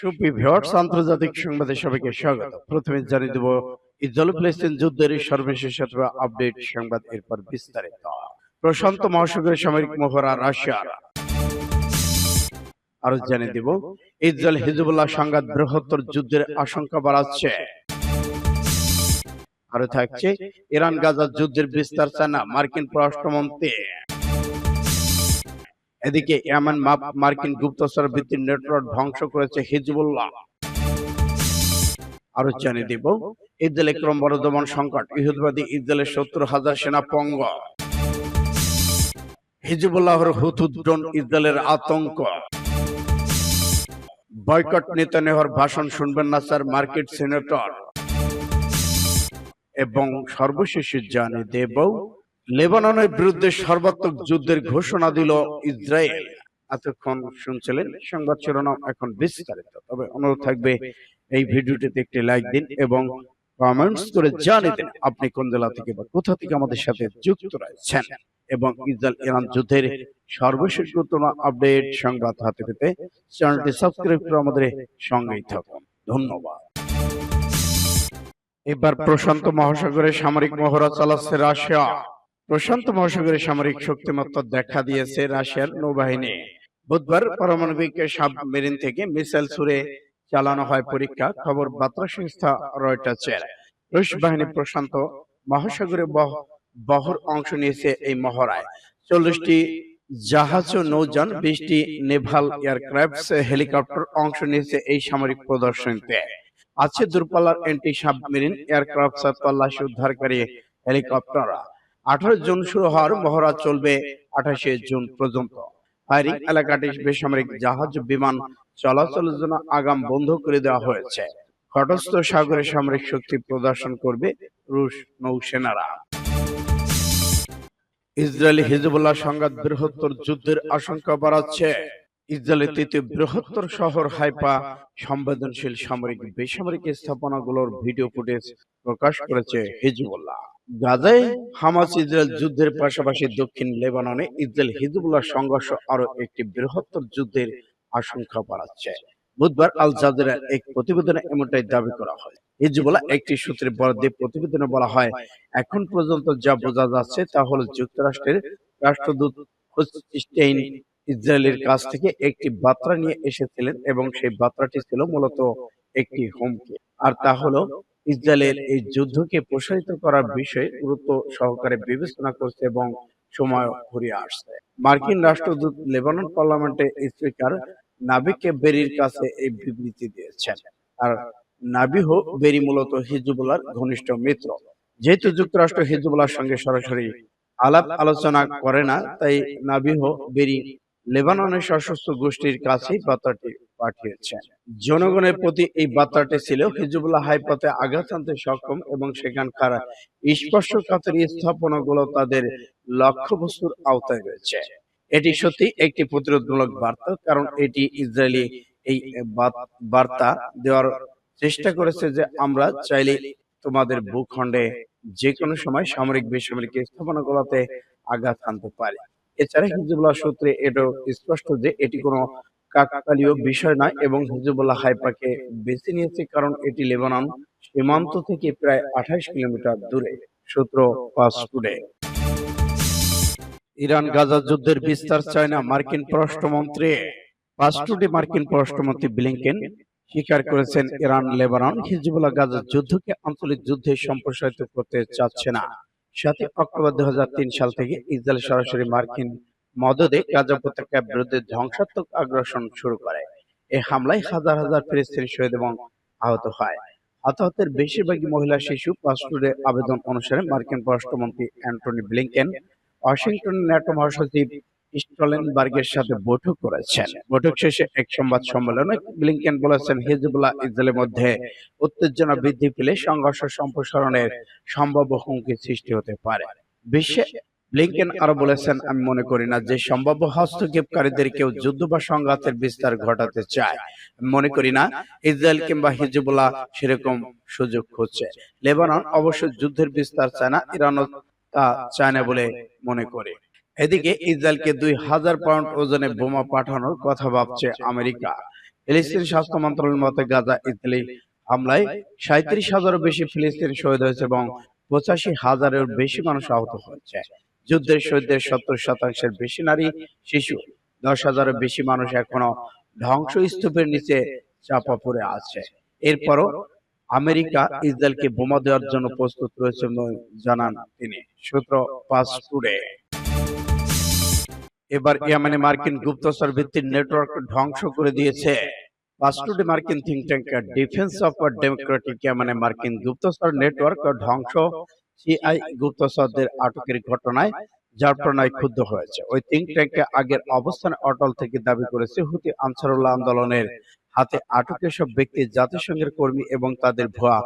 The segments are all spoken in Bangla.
সুপ্রিভিয়র্স আন্তর্জাতিক সংবাদে সবাইকে স্বাগত। প্রথমে জানিয়ে দেব ইসরায়েল ফিলিস্তিন যুদ্ধের সর্বশেষ আপডেট সংবাদ এরপর বিস্তারিত। প্রশান্ত মহাসাগরের সামরিক মহড়া রাশিয়ার আরও জানিয়ে দেব ইসরায়েল হিজবুল্লাহ সংঘাত বৃহত্তর যুদ্ধের আশঙ্কা বাড়াচ্ছে। আরও থাকছে ইরান গাজা যুদ্ধের বিস্তার চায় না মার্কিন পররাষ্ট্রমন্ত্রী। এদিকে ইয়ামান মার্কিন গুপ্তচর ভিত্তিক নেটওয়ার্ক ধ্বংস করেছে হিজবুল্লাহ। আরও জানিয়ে দিব ইসরায়েলে ক্রমবর্ধমান সংকট, ইহুদবাদী ইসরায়েলের সত্তর হাজার সেনা পঙ্গ। হিজবুল্লাহর ইসরায়েলের আতঙ্ক। বয়কট নেতানেহর ভাষণ শুনবেন না স্যার মার্কেট সিনেটর। এবং সর্বশেষ জানিয়ে দেব লেবাননের বিরুদ্ধে সর্বাত্মক যুদ্ধের ঘোষণা দিল ইসরায়েল। এতক্ষণ শুনছিলেন সংবাদ শিরোনাম এখন বিস্তারিত। তবে অনুরোধ থাকবে, এই ভিডিওটিতে একটি লাইক দিন এবং কমেন্টস করে জানিয়ে দিন আপনি কোন জেলা থেকে বা কোথা থেকে আমাদের সাথে যুক্ত রয়েছেন এবং ইসরায়েল ইরান যুদ্ধের সর্বশেষ গুরুত্বপূর্ণ আপডেট সংবাদ হাতে পেতে চ্যানেলটি সাবস্ক্রাইব করে আমাদের সঙ্গেই থাকুন। ধন্যবাদ। এবার প্রশান্ত মহাসাগরে সামরিক মহড়া চালাচ্ছে রাশিয়া। প্রশান্ত মহাসাগরে সামরিক শক্তিমত্তা দেখা দিয়েছে রাশিয়ার নৌবাহিনী। বুধবার পারমাণবিক সাবমেরিন থেকে মিসাইল ছুড়ে চালানো হয় পরীক্ষা, খবর বার্তা সংস্থা রয়টার্সের। রুশ বাহিনী প্রশান্ত মহাসাগরে বহ- বহর অংশ নিয়েছে এই মহড়ায়। চল্লিশটি জাহাজ ও নৌযান, বিশটি নেভাল এয়ারক্রাফট হেলিকপ্টার অংশ নিয়েছে এই সামরিক প্রদর্শনীতে। আছে দূরপাল্লার এন্টি সাবমেরিন এয়ারক্রাফট তল্লাশি উদ্ধারকারী হেলিকপ্টার আঠারো জুন শুরু হওয়ার মহড়া চলবে আঠাশে জুন পর্যন্ত। ফায়ারিং এলাকাটি বেসামরিক জাহাজ বিমান চলাচলের জন্য আগাম বন্ধ করে দেওয়া হয়েছে। ঘটস্থ সাগরে সামরিক শক্তি প্রদর্শন করবে রুশ নৌসেনারা। ইসরায়েলি হিজবুল্লাহ সংঘাত বৃহত্তর যুদ্ধের আশঙ্কা বাড়াচ্ছে। ইসরায়েলের তৃতীয় বৃহত্তর শহর হাইপা সংবেদনশীল সামরিক বেসামরিক স্থাপনাগুলোর ভিডিও ফুটেজ প্রকাশ করেছে হিজবুল্লাহ। গাজায় হামাস ইসরায়েল যুদ্ধের পাশাপাশি দক্ষিণ লেবাননে ইসরায়েল হিজবুল্লাহ সংঘর্ষ আরও একটি বৃহত্তর যুদ্ধের আশঙ্কা বাড়াচ্ছে। বুধবার আল জাজিরার এক প্রতিবেদনে এমনটাই দাবি করা হয়। হিজবুল্লাহ একটি সূত্রের বরাদ্দে প্রতিবেদনে বলা হয় এখন পর্যন্ত যা বোঝা যাচ্ছে তা হলো যুক্তরাষ্ট্রের রাষ্ট্রদূত হোস্টেইন ইসরায়েলের কাছ থেকে একটি বার্তা নিয়ে এসেছিলেন এবং সেই বার্তাটি ছিল মূলত একটি হুমকি। আর তা হলো, ইসরায়েলের এই যুদ্ধকে প্রসারিত করার বিষয়ে গুরুত্ব সহকারে বিবেচনা করছে এবং সময় ঘুরিয়ে আসছে। মার্কিন রাষ্ট্রদূত লেবানন পার্লামেন্টে স্পিকার নাবিকে বেরির কাছে এই বিবৃতি দিয়েছেন। আর নাবিহ বেরি মূলত হিজবুল্লাহর ঘনিষ্ঠ মিত্র। যেহেতু যুক্তরাষ্ট্র হিজবুল্লাহর সঙ্গে সরাসরি আলাপ আলোচনা করে না, তাই নাবিহ বেরি লেবাননের সশস্ত্র গোষ্ঠীর কাছেই বার্তাটি পাঠিয়েছেন জনগণের প্রতি এই বার্তাটি ছিল, হিজবুল্লাহ হাইপথে আঘাত আনতে সক্ষম এবং সেখানকার স্পর্শকাতর স্থাপনাগুলো তাদের লক্ষ্যবস্তুর আওতায় রয়েছে। এটি সত্যি একটি প্রতিরোধমূলক বার্তা, কারণ এটি ইসরায়েলি এই বার্তা দেওয়ার চেষ্টা করেছে যে আমরা চাইলে তোমাদের ভূখণ্ডে যে কোনো সময় সামরিক, বেসামরিক স্থাপনাগুলোতে আঘাত আনতে পারে। এছাড়া হিজবুল্লাহ সূত্রে এটাও স্পষ্ট যে এটি কোনো কাকতালীয় বিষয় নয় এবং হিজবুল্লাহ হাইপাকে বেছে নিয়েছে কারণ এটি লেবানন সীমান্ত থেকে প্রায় আঠাইশ কিলোমিটার দূরে সূত্র টুডে। ইরান গাজা যুদ্ধের বিস্তার চায় না মার্কিন পররাষ্ট্রমন্ত্রী। টুডে মার্কিন পররাষ্ট্রমন্ত্রী ব্লিংকেন স্বীকার করেছেন ইরান লেবানন হিজবুল্লাহ গাজা যুদ্ধকে আঞ্চলিক যুদ্ধে সম্প্রসারিত করতে চাচ্ছে না। সাতই অক্টোবর দু হাজার তিন সাল থেকে ইসরায়েল সরাসরি মার্কিন মদদে গাজা উপত্যকার বিরুদ্ধে ধ্বংসাত্মক আগ্রাসন শুরু করে। এই হামলায় হাজার হাজার ফিলিস্তিনি শহীদ এবং আহত হয়। হতাহতের বেশিরভাগই মহিলা শিশু। পাসপোর্টের আবেদন অনুসারে মার্কিন পররাষ্ট্রমন্ত্রী অ্যান্টনি ব্লিংকেন, ওয়াশিংটন ন্যাটো মহাসচিব স্টলেনবার্গের সাথে বৈঠক করেছেন। বৈঠক শেষে এক সংবাদ সম্মেলনে ব্লিংকেন বলেছেন, হিজবুল্লাহ ইসরায়েলের মধ্যে উত্তেজনা বৃদ্ধি পেলে সংঘর্ষ সম্প্রসারণের সম্ভাব্য হুমকি সৃষ্টি হতে পারে। বিশ্বে ব্লিংকেন আরও বলেছেন, আমি মনে করি না যে সম্ভাব্য হস্তক্ষেপকারীদের কেউ যুদ্ধ বা সংঘাতের বিস্তার ঘটাতে চায়। মনে করি না ইসরায়েল কিংবা হিজবুল্লাহ সেরকম সুযোগ খুঁজছে। লেবানন অবশ্য যুদ্ধের বিস্তার চায় না, ইরানও তা চায় না বলে মনে করে। এদিকে ইসরায়েলকে দুই হাজার পাউন্ড ওজনে বোমা পাঠানোর কথা ভাবছে আমেরিকা। ফিলিস্তিন স্বাস্থ্য মন্ত্রণালয়ের মতে গাজা ইসরায়েলি হামলায় সাঁত্রিশ হাজারও বেশি ফিলিস্তিন শহীদ হয়েছে এবং পঁচাশি হাজারের বেশি মানুষ আহত হয়েছে। যুদ্ধের শহীদদের সত্তর শতাংশের বেশি নারী শিশু। দশ হাজারের বেশি মানুষ এখনও ধ্বংসস্তূপের নিচে চাপা পড়ে আছে। এরপরও আমেরিকা ইসরায়েলকে বোমা দেওয়ার জন্য প্রস্তুত রয়েছে জানান তিনি। সূত্র পাঁচ এবার ইয়ামানে মার্কিন গুপ্তচর ভিত্তিক নেটওয়ার্ক ধ্বংস করে দিয়েছে। পাঁচটুডে মার্কিন think tank defence of democratic ইয়ামানে মার্কিন গুপ্তচর নেটওয়ার্ক ধ্বংস সিআই গুপ্তচরদের আটকের ঘটনায় যার প্রণয় ক্ষুব্ধ হয়েছে। ওই থিঙ্ক ট্যাঙ্কে আগের অবস্থানে অটল থেকে দাবি করেছে হুতি আনসারুল্লাহ আন্দোলনের হাতে আটকের সব ব্যক্তি জাতিসংঘের কর্মী এবং তাদের ভুয়া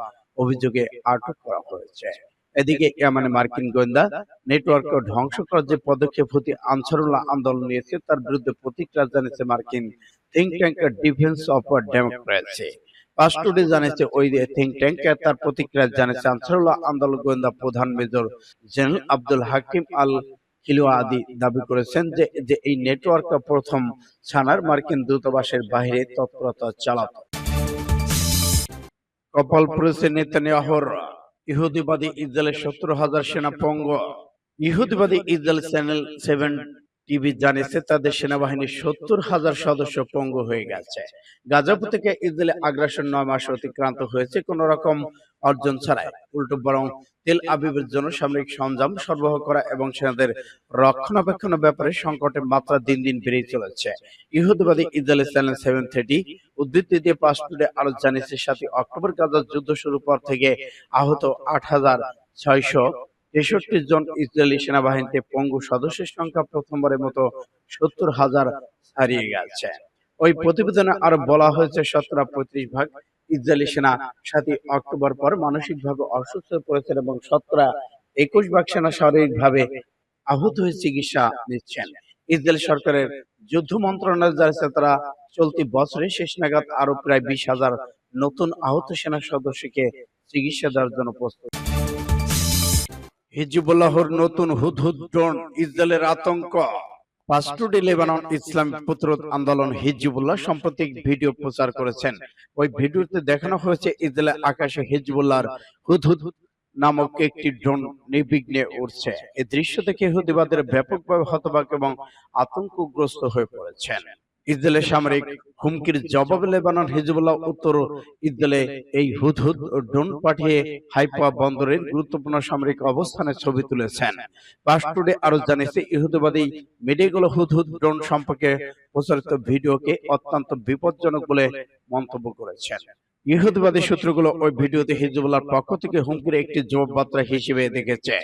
অভিযোগে আটক করা হয়েছে। এদিকে ইয়ামানে মার্কিন গোয়েন্দা নেটওয়ার্ক ধ্বংস করার যে পদক্ষেপ হুতি আনসারুল্লাহ আন্দোলন নিয়েছে তার বিরুদ্ধে প্রতিক্রিয়া জানিয়েছে মার্কিন think tank defence of democracy Pars Today জানিয়েছে ওই থিঙ্ক ট্যাঙ্ক তার প্রতিক্রিয়া জানিয়েছে আনসারুল্লাহ আন্দোলন গোয়েন্দা প্রধান major general Abdul Hakim al খিলওয়াদি দাবি করেছেন যে যে এই নেটওয়ার্ক প্রথম ছানার মার্কিন দূতাবাসের বাইরে তৎপরতা চালাতো। কপাল পুলিশে নেতানিয়াহুর ইহুদিবাদী ইসরায়েলের সত্তর হাজার সেনা পঙ্গ ইহুদিবাদী ইসরায়েল চ্যানেল সেভেন টিভি জানিয়েছে, তাদের সেনাবাহিনীর সত্তর হাজার সদস্য পঙ্গু হয়ে গেছে। গাজাপুর থেকে ইসরায়েলে আগ্রাসন নয় মাস অতিক্রান্ত হয়েছে, কোন রকম অর্জন ছাড়াই। উল্টো বরং তেল আবিবের জন্য সামরিক সরঞ্জাম সরবরাহ করা এবং সেনাদের রক্ষণাবেক্ষণের ব্যাপারে সংকটের মাত্রা দিন দিন বেড়েই চলেছে। ইহুদবাদী ইসরায়েলি চ্যানেল সেভেন থার্টি উদ্ধৃতি দিয়ে পাসপোর্টে আরও জানিয়েছে, সাতই অক্টোবর গাজার যুদ্ধ শুরু পর থেকে আহত আট হাজার ছয়শো তেষট্টি জন ইসরায়েলি সেনাবাহিনীতে পঙ্গু সদস্যের সংখ্যা প্রথমবারের মতো সত্তর হাজার হারিয়ে গেছে। ওই প্রতিবেদনে আরও বলা হয়েছে শতকরা পঁয়ত্রিশ ভাগ ইসরায়েলি সেনা সাতই অক্টোবর পর মানসিকভাবে অসুস্থ পড়েছেন এবং শতকরা একুশ ভাগ সেনা শারীরিকভাবে আহত হয়ে চিকিৎসা নিচ্ছেন। ইসরায়েল সরকারের যুদ্ধ মন্ত্রণালয় জানিয়েছে তারা চলতি বছরে শেষ নাগাদ আরও প্রায় বিশ হাজার নতুন আহত সেনা সদস্যকে চিকিৎসা দেওয়ার জন্য প্রস্তুত হিজবুল্লাহর নতুন হুদহুদ ড্রোন ইসরায়েলের আতঙ্ক। পাস্টুডি লেবানন ইসলাম প্রতিরোধ আন্দোলন হিজবুল্লাহ সাম্প্রতিক ভিডিও প্রচার করেছেন। ওই ভিডিওতে দেখানো হয়েছে ইসরায়েলের আকাশে হিজবুল্লাহর হুদহুদ নামক একটি ড্রোন নির্বিঘ্নে উড়ছে। এই দৃশ্য দেখে হুদিবাদের ব্যাপকভাবে হতবাক এবং আতঙ্কগ্রস্ত হয়ে পড়েছেন। ইসরায়েলের সামরিক হুমকির জবাবে লেবানন হিজবুল্লাহ উত্তর ইসরায়েলে এই হুদহুদ ড্রোন পাঠিয়ে হাইপা বন্দরের গুরুত্বপূর্ণ সামরিক অবস্থানের ছবি তুলেছেন। পাসটুডে আরও জানিয়েছে ইহুদিবাদী মিডিয়াগুলো হুদহুদ ড্রোন সম্পর্কে প্রচারিত ভিডিওকে অত্যন্ত বিপজ্জনক বলে মন্তব্য করেছেন। ইহুদিবাদী সূত্রগুলো ওই ভিডিওতে হিজবুল্লাহর পক্ষ থেকে হুমকির একটি জবাব বার্তা হিসেবে দেখেছে।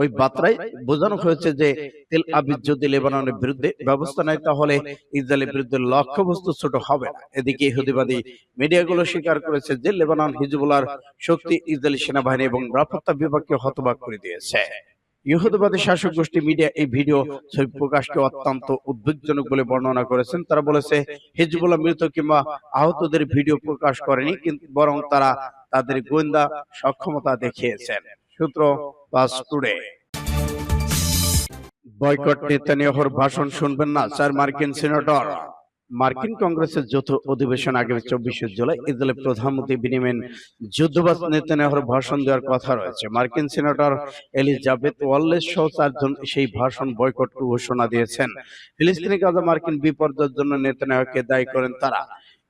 ওই বার্তায় বোঝানো হয়েছে যে তেল আবিদ যদি লেবাননের বিরুদ্ধে ব্যবস্থা নেয়, তাহলে ইসরায়েলের বিরুদ্ধে লক্ষ্যবস্তু ছোট হবে না। এদিকে ইহুদিবাদী মিডিয়াগুলো স্বীকার করেছে যে লেবানন হিজবুল্লাহর শক্তি ইসরায়েলি সেনাবাহিনী এবং নিরাপত্তা বিভাগকে হতবাক করে দিয়েছে। ইহুদিবাদী শাসক গোষ্ঠী মিডিয়া এই ভিডিও ছবি প্রকাশকে অত্যন্ত উদ্বেগজনক বলে বর্ণনা করেছেন। তারা বলেছে, হিজবুল্লাহ মৃত কিংবা আহতদের ভিডিও প্রকাশ করেনি, কিন্তু বরং তারা তাদের গোয়েন্দা সক্ষমতা দেখিয়েছেন। সূত্র পাস টুডে। বয়কট নেতানিয়াহুর ভাষণ শুনবেন না চার মার্কিন সিনেটর। মার্কিন কংগ্রেসের যৌথ অধিবেশন আগামী চব্বিশে জুলাই ইসরায়েলের প্রধানমন্ত্রী বিনিমেন যুদ্ধবাজ নেতানিয়াহুর ভাষণ দেওয়ার কথা রয়েছে। মার্কিন সিনেটর এলিজাবেথ ওয়াল্লেস সহ চারজন সেই ভাষণ বয়কট ঘোষণা দিয়েছেন। ফিলিস্তিনি গাজা মার্কিন বিপর্যয়ের জন্য নেতানিয়াহুকে দায়ী করেন তারা।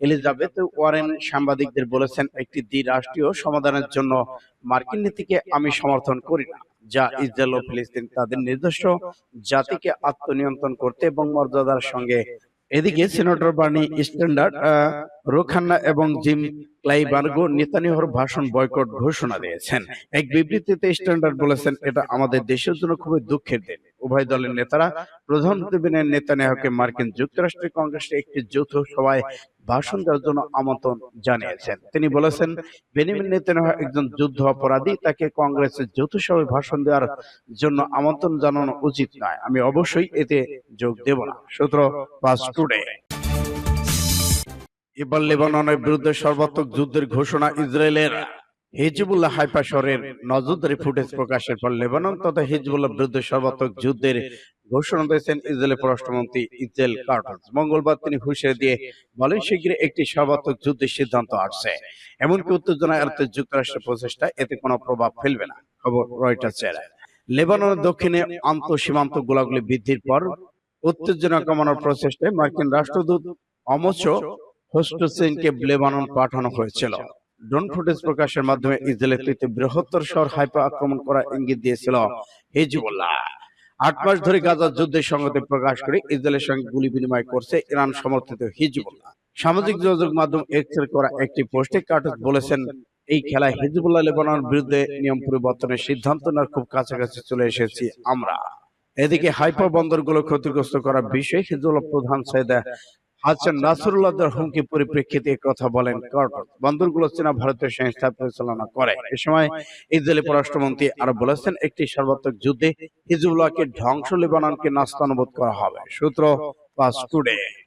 এলিজাবেথ ওয়ারেন সাংবাদিকদের বলেছেন, একটি দ্বিরাষ্ট্রীয় সমাধানের জন্য মার্কিন নীতিকে আমি সমর্থন করি না, যা ইসরায়েল ও ফিলিস্তিন তাদের নিজস্ব জাতিকে আত্মনিয়ন্ত্রণ করতে এবং মর্যাদার সঙ্গে এদিকে সিনেটর বার্নি স্ট্যান্ডার্ড রোখান্না এবং জিম ক্লাইবার্গো নেতানিয়াহুর ভাষণ বয়কট ঘোষণা দিয়েছেন। এক বিবৃতিতে স্ট্যান্ডার্ড বলেছেন, এটা আমাদের দেশের জন্য খুবই দুঃখের দিন। উভয় দলের নেতারা প্রধানমন্ত্রী বেনিয়ামিন নেতানিয়াহুকে মার্কিন যুক্তরাষ্ট্রের কংগ্রেসের একটি যৌথ সভায় ভাষণ দেওয়ার জন্য আমন্ত্রণ জানিয়েছেন। তিনি বলেছেন, বেনিয়ামিন নেতানিয়াহু একজন যুদ্ধ অপরাধী, তাকে কংগ্রেসের যৌথ সভায় ভাষণ দেওয়ার জন্য আমন্ত্রণ জানানো উচিত নয়। আমি অবশ্যই এতে যোগ দেব না। সূত্র পাস টুডে। এবার লেবাননের বিরুদ্ধে সর্বাত্মক যুদ্ধের ঘোষণা ইসরায়েলের। হিজবুল্লাহ হাইফা শহরের নজরদারি ফুটেজ প্রকাশের পর লেবানন তথা হিজবুল্লাহ বিরুদ্ধে সর্বাত্মক যুদ্ধের ঘোষণা দিয়েছেন ইসরায়েলের পররাষ্ট্রমন্ত্রী ইসরায়েল কার্টস মঙ্গলবার তিনি হুঁশিয়ারি দিয়ে বলেন শীঘ্রই একটি সর্বাত্মক যুদ্ধের সিদ্ধান্ত আসছে। এমনকি উত্তেজনা এড়াতে যুক্তরাষ্ট্রের প্রচেষ্টা এতে কোনো প্রভাব ফেলবে না। খবর রয়টার্সের লেবাননের দক্ষিণে আন্তঃ সীমান্ত গোলাগুলি বৃদ্ধির পর উত্তেজনা কমানোর প্রচেষ্টায় মার্কিন রাষ্ট্রদূত অমচ হোস্টোসেনকে লেবানন পাঠানো হয়েছিল। ড্রোন ফুটেজ প্রকাশের মাধ্যমে ইসরায়েলের তৃতীয় বৃহত্তর শহর হাইপা আক্রমণ করার ইঙ্গিত দিয়েছিল হিজবুল্লাহ। আট মাস ধরে গাজার যুদ্ধের সংগতি প্রকাশ করে ইসরায়েলের সঙ্গে গুলি বিনিময় করছে ইরান সমর্থিত হিজবুল্লাহ। সামাজিক যোগাযোগ মাধ্যম এক্সের করা একটি পোস্টে কার্টস বলেছেন এই খেলায় হিজবুল্লাহ লেবাননের বিরুদ্ধে নিয়ম পরিবর্তনের সিদ্ধান্ত নেওয়ার খুব কাছাকাছি চলে এসেছি আমরা। এদিকে হাইপা বন্দরগুলো ক্ষতিগ্রস্ত করার বিষয়ে হিজবুল্লাহ প্রধান সৈয়দা হাসান নাসরুল্লাহর হুমকি পরিপ্রেক্ষিতে কথা বলেন কার্টস বন্দরগুলো চীনা ভারতীয় সংস্থা পরিচালনা করে। এ সময় ইসরায়েলি পররাষ্ট্রমন্ত্রী আরও বলেছেন একটি সর্বাত্মক যুদ্ধে হিজবুল্লাহকে ধ্বংস লেবাননকে নাস্তানুবোধ করা হবে। সূত্র পাস টুডে।